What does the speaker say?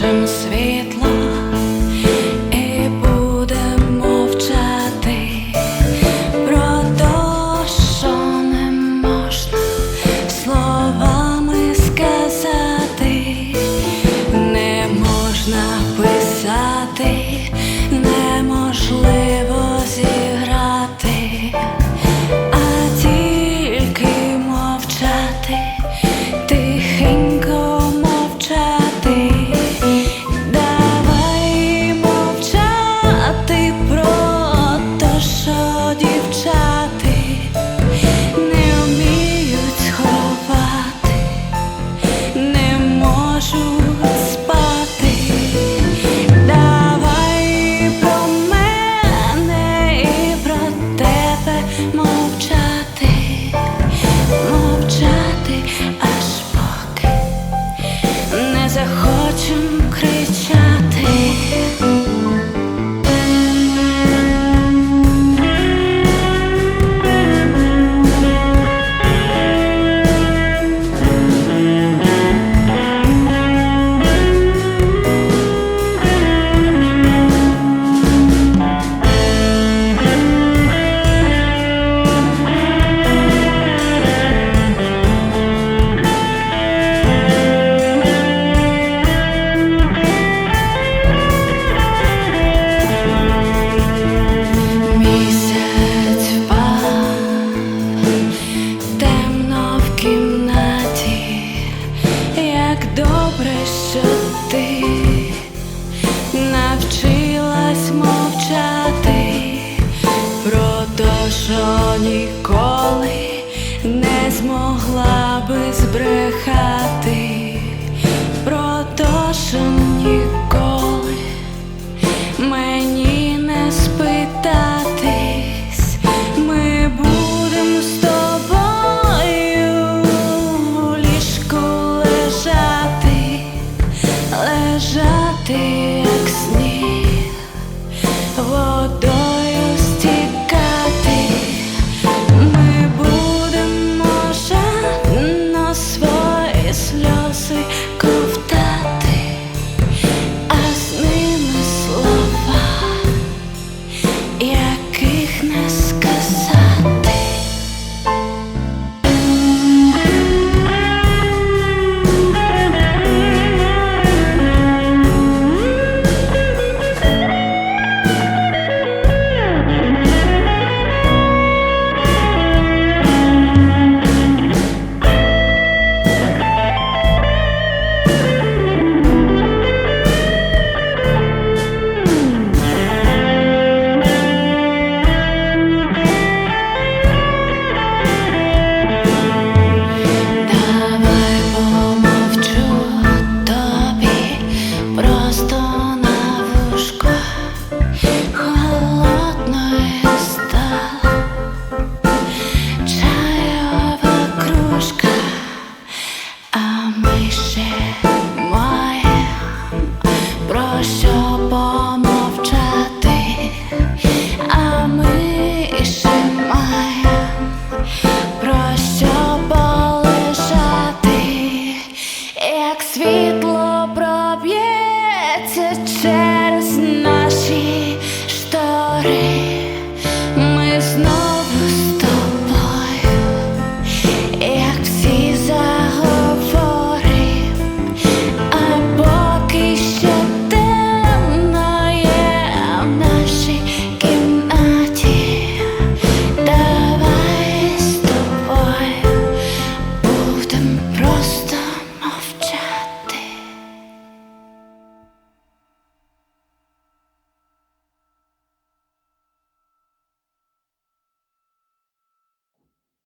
покажем світло мовчати. Про те, що не можна словами сказати, ніколи не змогла би збрехати, про те, що ніколи мені не спитатись, ми будемо з тобою в ліжку лежати, лежати яких нас. світло.